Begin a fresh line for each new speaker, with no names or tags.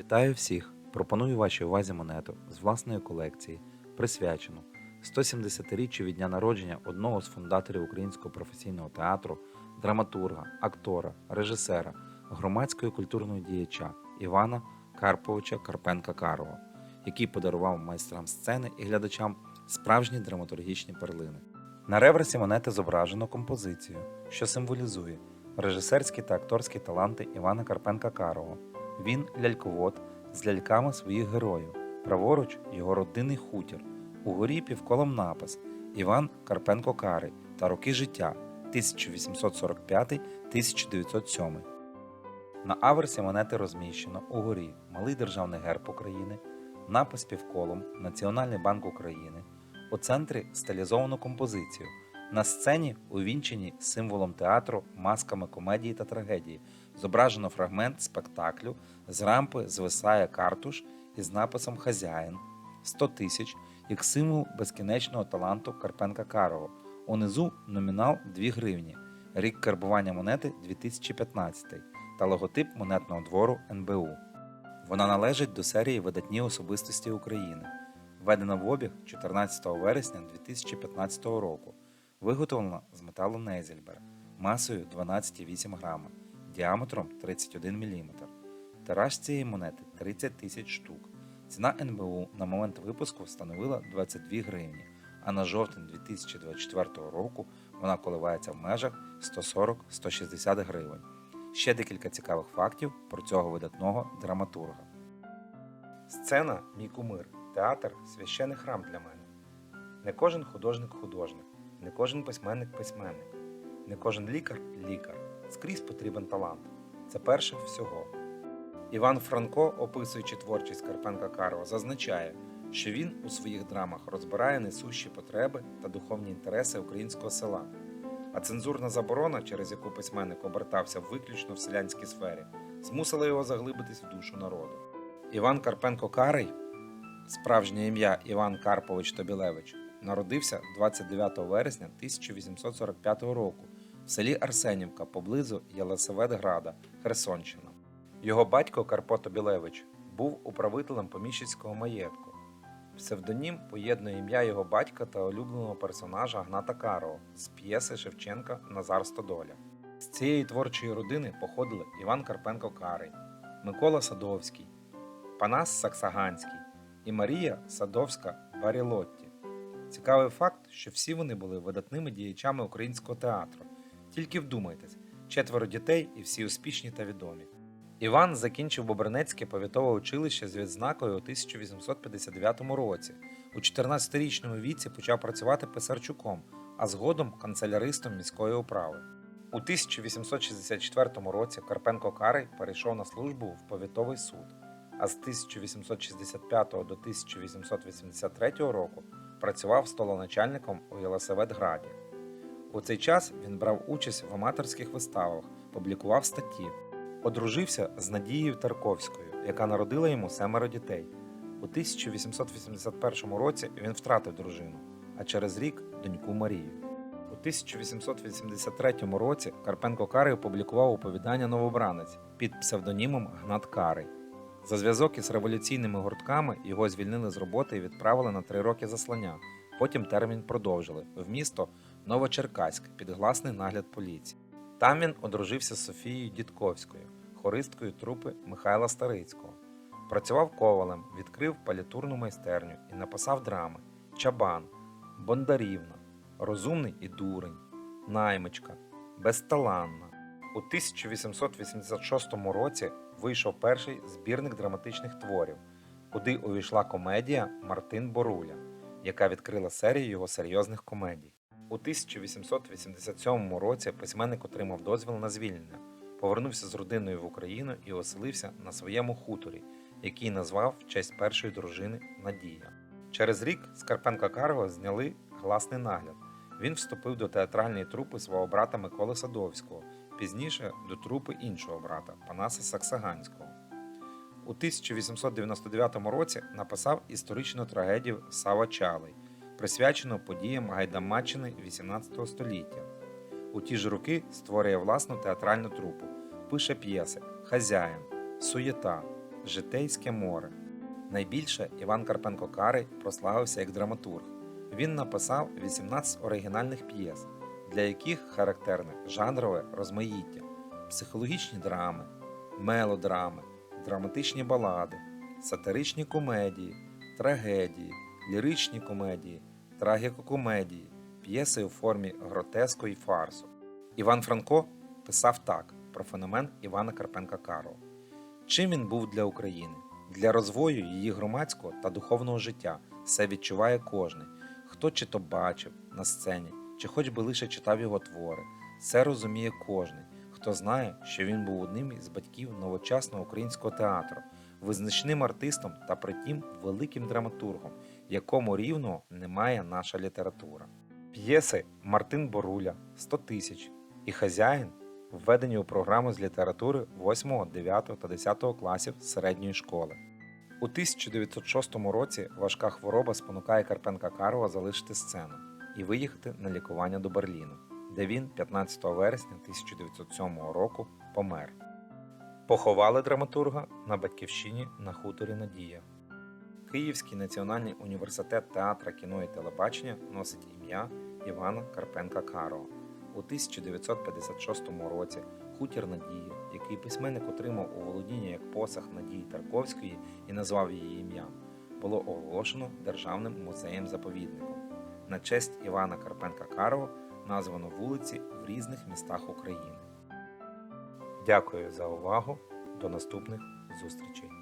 Вітаю всіх! Пропоную вашій увазі монету з власної колекції, присвячену 170-річчю від дня народження одного з фундаторів українського професійного театру, драматурга, актора, режисера, громадського і культурного діяча Івана Карповича Карпенка Карова, який подарував майстрам сцени і глядачам справжні драматургічні перлини. На реверсі монети зображено композицію, що символізує режисерські та акторські таланти Івана Карпенка Карова. Він ляльковод з ляльками своїх героїв. Праворуч його родинний хутір. Угорі півколом напис Іван Карпенко Карий та роки життя 1845-1907. На аверсі монети розміщено угорі малий державний герб України, напис півколом Національний банк України. У центрі стилізовану композицію. На сцені увінчені символом театру, масками комедії та трагедії. Зображено фрагмент спектаклю. З рампи звисає картуш із написом Хазяїн 100 тисяч як символ безкінечного таланту Карпенка Карова. Унизу номінал 2 гривні, рік карбування монети 2015 та логотип монетного двору НБУ. Вона належить до серії видатні особистості України. Введена в обіг 14 вересня 2015 року. Виготовлена з металу Незельбер масою 12,8 грама, діаметром 31 мм. Тираж цієї монети 30 тисяч штук. Ціна НБУ на момент випуску становила 22 гривні, а на жовтень 2024 року вона коливається в межах 140-160 гривень. Ще декілька цікавих фактів про цього видатного драматурга. Сцена мій кумир. Театр священий храм для мене. Не кожен художник художник, не кожен письменник письменник, не кожен лікар лікар. Скрізь потрібен талант. Це перше всього. Іван Франко, описуючи творчість Карпенка Карова, зазначає, що він у своїх драмах розбирає несущі потреби та духовні інтереси українського села. А цензурна заборона, через яку письменник обертався виключно в селянській сфері, змусила його заглибитись в душу народу. Іван Карпенко Карий, справжнє ім'я Іван Карпович Тобілевич, народився 29 вересня 1845 року в селі Арсенівка поблизу Єлисаветграда, Херсонщина. Його батько Карпо Тобілевич був управителем поміщицького маєтку. Псевдонім поєднує ім'я його батька та улюбленого персонажа Гната Карого з п'єси Шевченка Назар Стодоля. З цієї творчої родини походили Іван Карпенко Карий, Микола Садовський, Панас Саксаганський і Марія Садовська Барілотті. Цікавий факт, що всі вони були видатними діячами українського театру. Тільки вдумайтесь, четверо дітей і всі успішні та відомі. Іван закінчив Бобринецьке повітове училище з відзнакою у 1859 році. У 14-річному віці почав працювати писарчуком, а згодом канцеляристом міської управи. У 1864 році Карпенко Карий перейшов на службу в повітовий суд, а з 1865 до 1883 року працював столоначальником у Єлисаветграді. У цей час він брав участь в аматорських виставах, публікував статті. Одружився з Надією Тарковською, яка народила йому семеро дітей. У 1881 році він втратив дружину, а через рік доньку Марію. У 1883 році Карпенко Карий опублікував оповідання Новобранець під псевдонімом Гнат Карий. За зв'язок із революційними гуртками його звільнили з роботи і відправили на три роки заслання. Потім термін продовжили в місто Новочеркаськ під гласний нагляд поліції. Там він одружився з Софією Дідковською, хористкою трупи Михайла Старицького. Працював ковалем, відкрив палітурну майстерню і написав драми Чабан, Бондарівна, Розумний і дурень, Наймичка, Безталанна. У 1886 році вийшов перший збірник драматичних творів, куди увійшла комедія Мартин Боруля, яка відкрила серію його серйозних комедій. У 1887 році письменник отримав дозвіл на звільнення, повернувся з родиною в Україну і оселився на своєму хуторі, який назвав в честь першої дружини Надія. Через рік з Карпенка Карова зняли гласний нагляд. Він вступив до театральної трупи свого брата Миколи Садовського, пізніше до трупи іншого брата Панаса Саксаганського. У 1899 році написав історичну трагедію Сава Чалий, присвячену подіям Гайдамаччини XVIII століття. У ті ж роки створює власну театральну трупу, пише п'єси Хазяїн, Суєта, Житейське море. Найбільше Іван Карпенко Карий прославився як драматург. Він написав 18 оригінальних п'єс, для яких характерне жанрове розмаїття, психологічні драми, мелодрами, драматичні балади, сатиричні комедії, трагедії, ліричні комедії, трагікокомедії, п'єси у формі гротеску і фарсу. Іван Франко писав так про феномен Івана Карпенка Карого. Чим він був для України? Для розвою її громадського та духовного життя все відчуває кожний, хто чи то бачив на сцені, чи хоч би лише читав його твори. Це розуміє кожний, хто знає, що він був одним із батьків новочасного українського театру, визначним артистом та притім великим драматургом, якому рівного немає наша література. П'єси Мартин Боруля 100 тисяч і хазяїн введені у програму з літератури 8, 9 та 10 класів середньої школи. У 1906 році важка хвороба спонукає Карпенка Карова залишити сцену і виїхати на лікування до Берліну, де він 15 вересня 1907 року помер. Поховали драматурга на батьківщині на хуторі Надія. Київський національний університет театра кіно і телебачення носить ім'я Івана Карпенка Карова. У 1956 році хутір Надії, який письменник отримав у володіння як посаг Надії Тарковської і назвав її ім'ям, було оголошено Державним музеєм-заповідником. На честь Івана Карпенка Карова названо вулиці в різних містах України. Дякую за увагу. До наступних зустрічей!